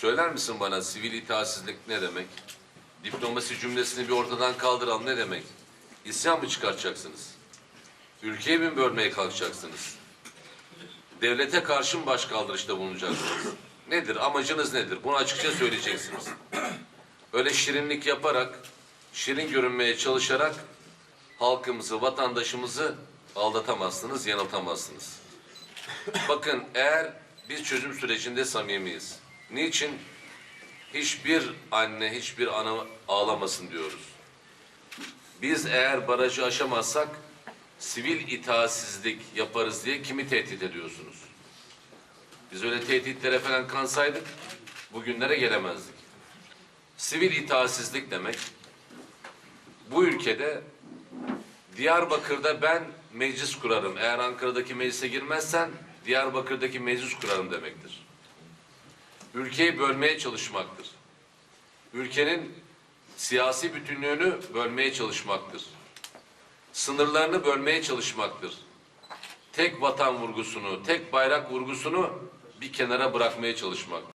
Söyler misin bana sivil itaatsizlik ne demek? Diplomasi cümlesini bir ortadan kaldıralım ne demek? İsyan mı çıkartacaksınız? Ülkeyi mi bölmeye kalkacaksınız? Devlete karşı mı baş kaldırışta bulunacaksınız? Nedir? Amacınız nedir? Bunu açıkça söyleyeceksiniz. Öyle şirinlik yaparak, şirin görünmeye çalışarak halkımızı, vatandaşımızı aldatamazsınız, yanıltamazsınız. Bakın eğer biz çözüm sürecinde samimiyiz. Niçin? Hiçbir anne, hiçbir ana ağlamasın diyoruz. Biz eğer barajı aşamazsak sivil itaatsizlik yaparız diye kimi tehdit ediyorsunuz? Biz öyle tehditlere falan kansaydık bugünlere gelemezdik. Sivil itaatsizlik demek bu ülkede Diyarbakır'da ben meclis kurarım. Eğer Ankara'daki meclise girmezsen Diyarbakır'daki meclis kurarım demektir. Ülkeyi bölmeye çalışmaktır. Ülkenin siyasi bütünlüğünü bölmeye çalışmaktır. Sınırlarını bölmeye çalışmaktır. Tek vatan vurgusunu, tek bayrak vurgusunu bir kenara bırakmaya çalışmak.